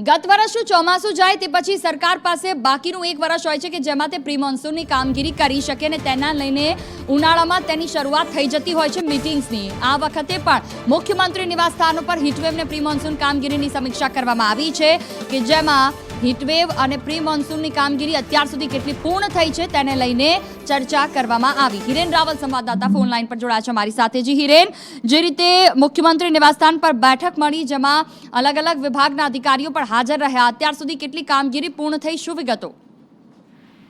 ગત વર્ષનું ચોમાસું જાય તે પછી સરકાર પાસે બાકીનું એક વર્ષ હોય છે કે જેમાં તે પ્રી મોન્સૂનની કામગીરી કરી શકે ને તેના લઈને ઉનાળામાં તેની શરૂઆત થઈ જતી હોય છે મિટિંગ્સની. આ વખતે પણ મુખ્યમંત્રી નિવાસ સ્થાનો પર હીટવેવને પ્રી મોન્સૂન કામગીરીની સમીક્ષા કરવામાં આવી છે કે જેમાં હીટવેવ અને પ્રી મોન્સૂનની કામગીરી અત્યાર સુધી કેટલી પૂર્ણ થઈ છે તેને લઈને ચર્ચા કરવામાં આવી. હિરેન રાવલ સંવાદદાતા ફોન લાઈન પર જોડાયા છે મારી સાથે. જી હિરેન, જે રીતે મુખ્યમંત્રી નિવાસસ્થાન પર બેઠક મળી, જેમાં અલગ અલગ વિભાગના અધિકારીઓ પણ હાજર રહ્યા, અત્યાર સુધી કેટલી કામગીરી પૂર્ણ થઈ, શું વિગતો?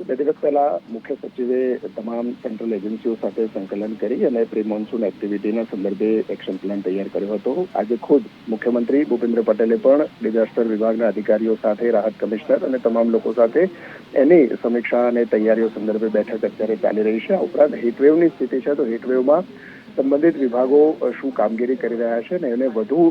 બે દિવસ પહેલા મુખ્ય સચિવે તમામ સેન્ટ્રલ એજન્સીઓ સાથે સંકલન કરી અને પ્રી મોન્સૂન એક્ટિવિટીના સંદર્ભે એક્શન પ્લાન તૈયાર કર્યો હતો. આજે ખુદ મુખ્યમંત્રી ભૂપેન્દ્ર પટેલે પણ ડિઝાસ્ટર વિભાગના અધિકારીઓ સાથે, રાહત કમિશનર અને તમામ લોકો સાથે એની સમીક્ષા અને તૈયારીઓ સંદર્ભે બેઠક અત્યારે ચાલી રહી છે. આ ઉપરાંત હીટવેવની સ્થિતિ છે, તો હીટવેવમાં સંબંધિત વિભાગો શું કામગીરી કરી રહ્યા છે ને એને વધુ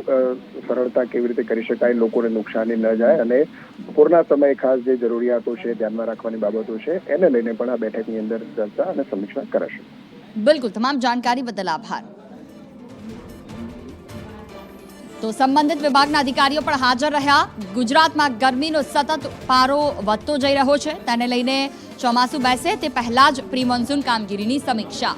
સરળતા કેવી રીતે કરી શકાય, લોકોને નુકસાની ન જાય અને બપોરના સમયે ખાસ જે જરૂરિયાતો છે, ધ્યાનમાં રાખવાની બાબતો છે, એને લઈને પણ આ બેઠકની અંદર ચર્ચા અને સમીક્ષા કરાશે. બિલકુલ, તમામ જાણકારી બદલ આભાર. તો સંબંધિત વિભાગના અધિકારીઓ પણ હાજર રહ્યા. ગુજરાતમાં ગરમીનો સતત પારો વધતો જઈ રહ્યો છે. તેને લઈને ચોમાસું બેસે તે પહેલા જ પ્રી મોન્સૂન કામગીરીની સમીક્ષા.